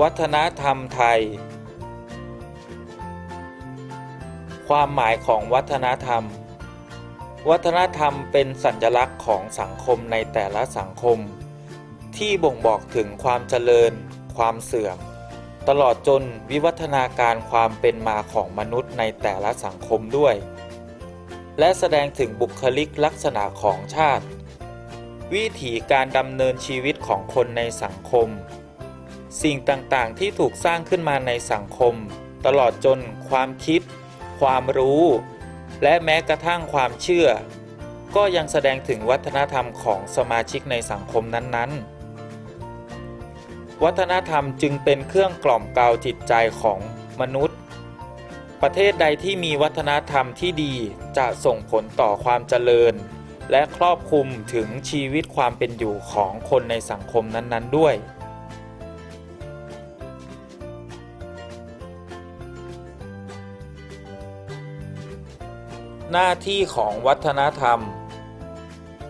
วัฒนธรรมไทย ความหมายของวัฒนธรรม วัฒนธรรมเป็นสัญลักษณ์ของสังคมในแต่ละสังคม ที่บ่งบอกถึงความเจริญ ความเสื่อม ตลอดจนวิวัฒนาการความเป็นมาของมนุษย์ในแต่ละสังคมด้วย และแสดงถึงบุคลิกลักษณะของชาติ วิถีการดำเนินชีวิตของคนในสังคม สิ่งต่างๆ ที่ถูกสร้างขึ้นมาในสังคม ตลอดจนความคิด ความรู้ และแม้กระทั่งความเชื่อ ก็ยังแสดงถึงวัฒนธรรมของสมาชิกในสังคมนั้นๆ วัฒนธรรมจึงเป็นเครื่องกล่อมเกลาจิตใจของมนุษย์ ประเทศใดที่มีวัฒนธรรมที่ดีจะส่งผลต่อความเจริญ และครอบคลุมถึงชีวิตความเป็นอยู่ของคนในสังคมนั้นๆด้วย หน้าที่ของวัฒนธรรม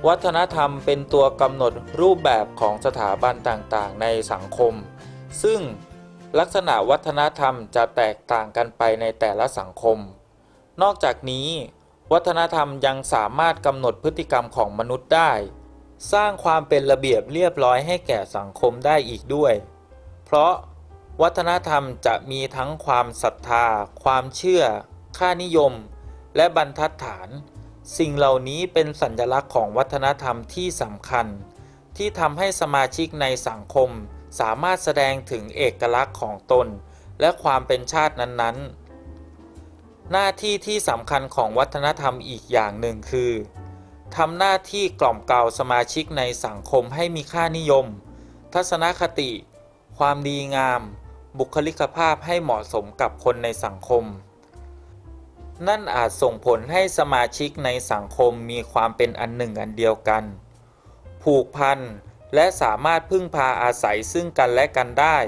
วัฒนธรรมเป็นตัวกำหนดรูปแบบของสถาบันต่างๆ ในสังคม ซึ่งลักษณะวัฒนธรรมจะแตกต่างกันไปในแต่ละสังคม นอกจากนี้ วัฒนธรรมยังสามารถกำหนดพฤติกรรมของมนุษย์ได้ สร้างความเป็นระเบียบเรียบร้อยให้แก่สังคมได้อีกด้วย เพราะวัฒนธรรมจะมีทั้งความศรัทธา ความเชื่อ ค่านิยม และบรรทัดฐาน สิ่งเหล่านี้เป็นสัญลักษณ์ของวัฒนธรรมที่สำคัญ ที่ทำให้สมาชิกในสังคมสามารถแสดงถึงเอกลักษณ์ของตน และความเป็นชาตินั้นๆ หน้าที่ที่สำคัญของวัฒนธรรมอีกอย่างหนึ่งคือทำหน้าที่กล่อมเกลาสมาชิกในสังคมให้มีค่านิยม ทัศนคติ ความดีงาม บุคลิกภาพให้เหมาะสมกับคนในสังคม นั่นอาจส่งผลให้สมาชิกในสังคมมีความเป็นอันหนึ่งอันเดียวกัน ผูกพัน และสามารถพึ่งพาอาศัยซึ่งกันและกันได้